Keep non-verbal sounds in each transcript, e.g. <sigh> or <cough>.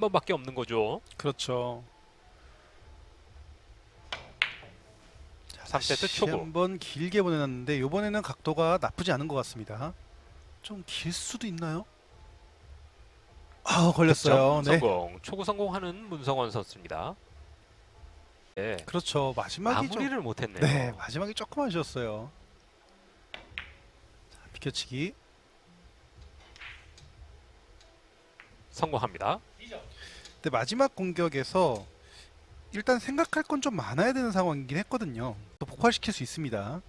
번밖에 없는 거죠. 그렇죠. 3세트 초구. 한번 길게 보내놨는데 이번에는 각도가 나쁘지 않은 것 같습니다. 좀 길 수도 있나요? 아 걸렸어요. 득점 네. 성공. 초구 성공하는 문성원 선수입니다. 네. 그렇죠. 마지막이 좀 마무리를 못했네요. 네, 마지막이 조금 아쉬웠어요. 자, 비켜치기. 성공합니다. 근데 마지막 공격에서 일단 생각할 건 좀 많아야 되는 상황이긴 했거든요. 또 폭발시킬 수 있습니다.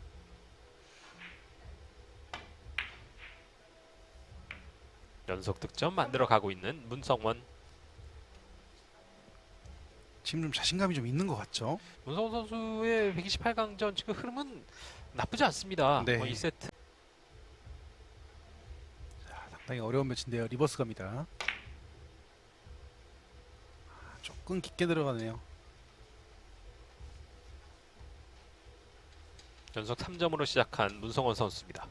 연속 득점 만들어 가고 있는 문성원. 지금 좀 자신감이 좀 있는 것 같죠? 문성원 선수의 128강전 지금 흐름은 나쁘지 않습니다. 네. 뭐 2세트 자, 상당히 어려운 매치인데요. 리버스 갑니다. 아, 조금 깊게 들어가네요. 연속 3점으로 시작한 문성원 선수입니다.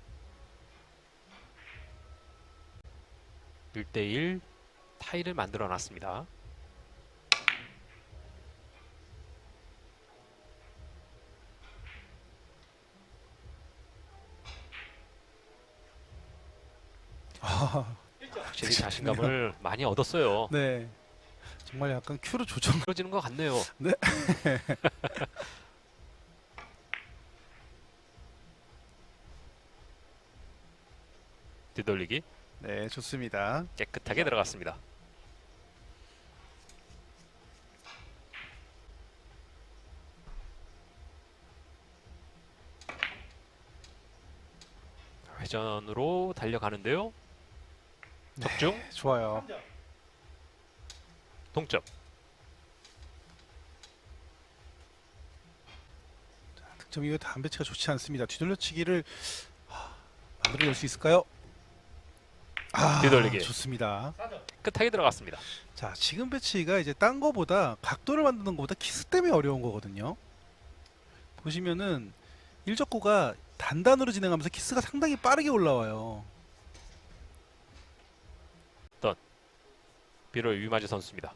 1대1 타이를 만들어 놨습니다. 아, 확실히 자신감을 많이 얻었어요. 네. 정말 약간 큐로 조정. 그러지는 것 같네요. <laughs> 네. <laughs> 뒤돌리기 네, 좋습니다. 깨끗하게 들어갔습니다. 회전으로 달려가는데요. 네. 적중 좋아요. 동점. 득점 이후 다음 배치가 좋지 않습니다. 뒤돌려치기를 하, 만들어낼 수 있을까요? 아, 뒤돌리기. 좋습니다. 깨끗하게 들어갔습니다. 자, 지금 배치가 이제 딴 거보다 각도를 만드는 것보다 키스 때문에 어려운 거거든요. 보시면은 일적구가 단단으로 진행하면서 키스가 상당히 빠르게 올라와요. 비로 유마지 선수입니다.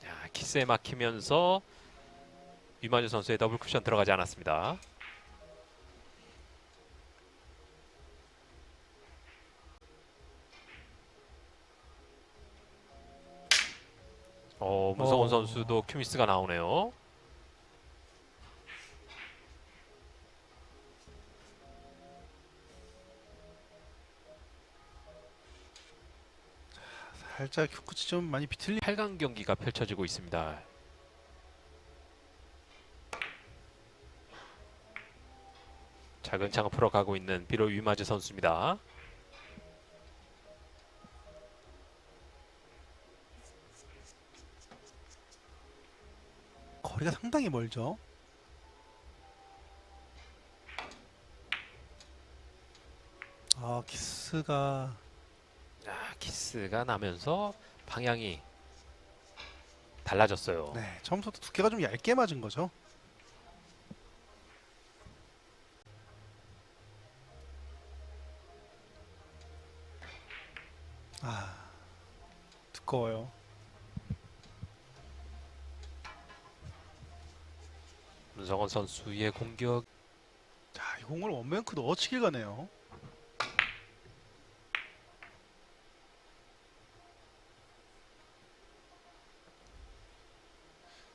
자, 키스에 막히면서 유마지 선수의 더블 쿠션 들어가지 않았습니다. 어, 문성원 어. 선수도 큐미스가 나오네요. 살짝 끝이 좀 많이 비틀리. 8강 경기가 펼쳐지고 있습니다. 차근차근 풀어가고 있는 비로 위마즈 선수입니다. 거리가 상당히 멀죠. 아 키스가 아, 키스가 나면서 방향이 달라졌어요. 네 처음부터 두께가 좀 얇게 맞은 거죠. 아 두꺼워요. 문성원 선수의 공격 자, 이 공을 원뱅크 넣어치길 가네요.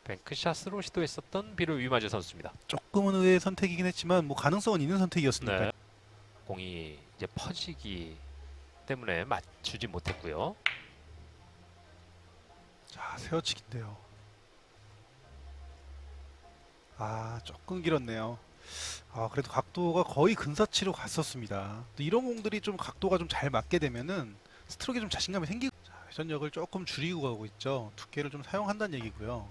뱅크샷으로 시도했었던 비로 위마즈 선수입니다. 조금은 의외의 선택이긴 했지만 뭐 가능성은 있는 선택이었으니까. 네. 공이 이제 퍼지기 때문에 맞추지 못했고요. 자, 세워치기인데요. 아, 조금 길었네요. 아, 그래도 각도가 거의 근사치로 갔었습니다. 또 이런 공들이 좀 각도가 좀 잘 맞게 되면은 스트로크에 좀 자신감이 생기고 자, 회전력을 조금 줄이고 가고 있죠. 두께를 좀 사용한다는 얘기고요.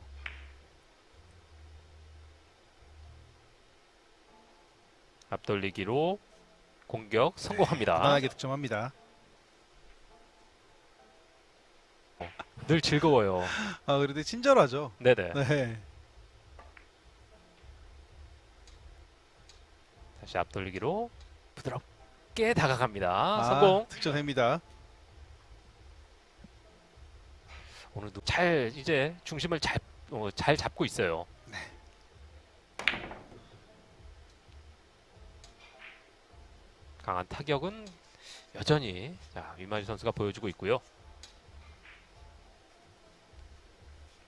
앞돌리기로 공격 성공합니다. <laughs> 무난하게 득점합니다. 늘 즐거워요. 아, 그래도 친절하죠. 네네. 네. 다시 앞돌리기로 부드럽 가깝게 다가갑니다. 아, 성공. 득점됩니다. 오늘도 잘 이제 중심을 잘, 어, 잘 잡고 있어요. 강한 타격은 여전히 자, 위마지 선수가 보여주고 있고요.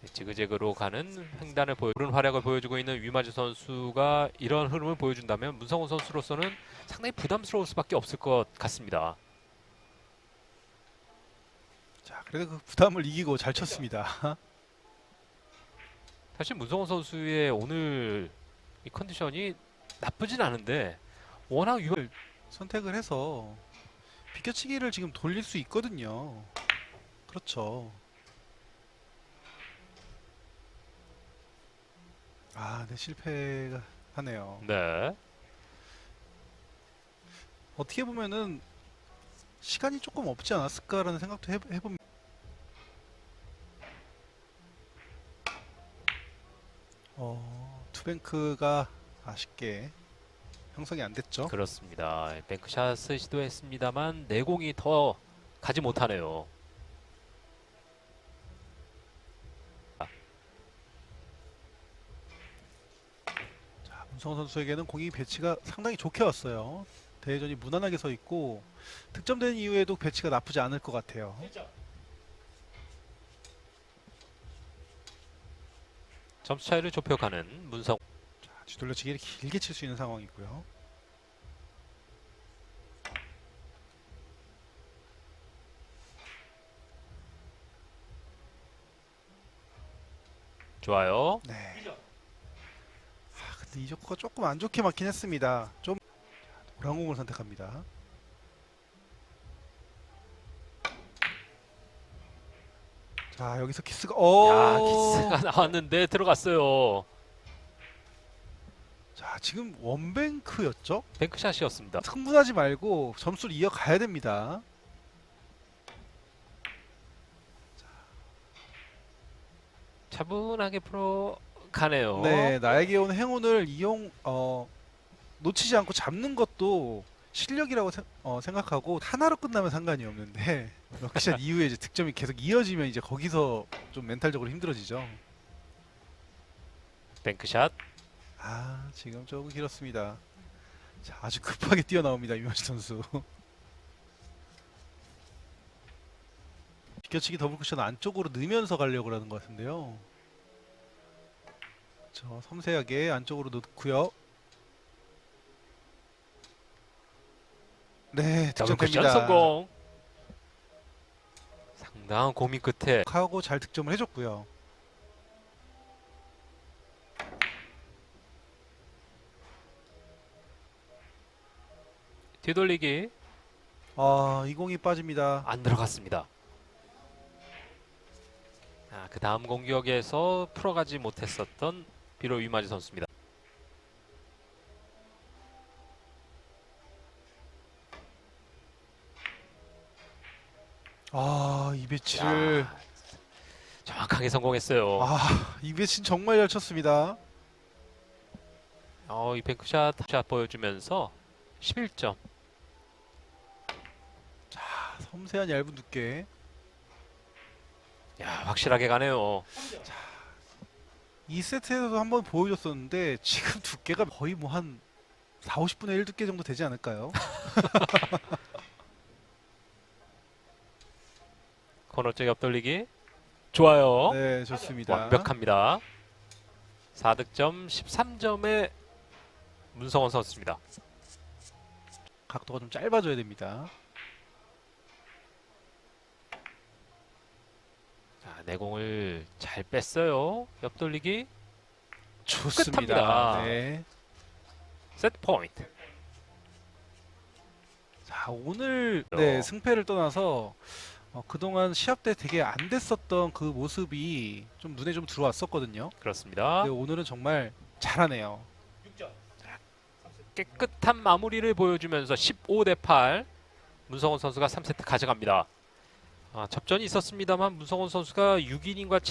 네, 지그재그로 가는 횡단을 보여주는 활약을 보여주고 있는 위마지 선수가 이런 흐름을 보여준다면 문성훈 선수로서는 상당히 부담스러울 수밖에 없을 것 같습니다. 자, 그래도 그 부담을 이기고 잘 쳤습니다. <laughs> 사실 문성훈 선수의 오늘 이 컨디션이 나쁘진 않은데 워낙 유... 선택을 해서 비껴치기를 지금 돌릴 수 있거든요. 그렇죠. 아, 네 실패가 하네요. 네. 어떻게 보면은 시간이 조금 없지 않았을까라는 생각도 해, 해봅니다. 어, 투뱅크가 아쉽게 형성이 안 됐죠. 그렇습니다. 뱅크샷을 시도했습니다만 내공이 더 가지 못하네요. 자, 문성호 선수에게는 공이 배치가 상당히 좋게 왔어요. 대회전이 무난하게 서 있고 득점된 이후에도 배치가 나쁘지 않을 것 같아요. 점수 차이를 좁혀가는 문성. 자, 뒤돌려치기를 길게 칠 수 있는 상황이고요. 좋아요. 네. 아, 근데 이 조커가 조금 안 좋게 맞긴 했습니다. 좀 자, 노란 공을 선택합니다. 자, 여기서 키스가 어. 야 키스가 나왔는데 들어갔어요. 자, 지금 원뱅크였죠? 뱅크샷이었습니다. 흥분하지 말고 점수를 이어가야 됩니다. 차분하게 풀어 가네요. 네, 나에게 온 행운을 이용 어, 놓치지 않고 잡는 것도 실력이라고 생, 어, 생각하고 하나로 끝나면 상관이 없는데 <laughs> 럭키샷 이후에 이제 득점이 계속 이어지면 이제 거기서 좀 멘탈적으로 힘들어지죠. 뱅크샷. 아, 지금 조금 길었습니다. 자, 아주 급하게 뛰어나옵니다, 유현수 선수. 비껴치기 더블 쿠션 안쪽으로 넣으면서 가려고 하는 것 같은데요. 저 섬세하게 안쪽으로 넣고요. 네, 더블 쿠션 득점됩니다. 성공. 상당한 고민 끝에 하고 잘 득점을 해줬고요. 뒤돌리기 아, 이 공이 빠집니다. 안 들어갔습니다. 아, 그 다음 공격에서 풀어가지 못했었던 비로 위마지 선수입니다. 아, 이 배치를 야, 정확하게 성공했어요. 아, 이 배치는 정말 잘 쳤습니다. 어, 이 뱅크샷 샷 보여주면서 11점. 섬세한 얇은 두께. 야, 확실하게 가네요. 이 세트에서도 한번 보여줬었는데 지금 <laughs> 두께가 거의 뭐 한 4, 50분의 1 두께 정도 되지 않을까요? <laughs> 코너 쪽 옆돌리기 좋아요. 네, 좋습니다. 완벽합니다. 4득점 13점의 문성원 선수입니다. 각도가 좀 짧아져야 됩니다. 내공을 잘 뺐어요. 옆돌리기 좋습니다. 끝합니다. 네. 세트 포인트. 자, 오늘 네, 승패를 떠나서 어, 그동안 시합 때 되게 안 됐었던 그 모습이 좀 눈에 좀 들어왔었거든요. 그렇습니다. 근데 오늘은 정말 잘하네요. 깨끗한 마무리를 보여주면서 15 대 8 문성원 선수가 3세트 가져갑니다. 아, 접전이 있었습니다만 문성원 선수가 6이닝과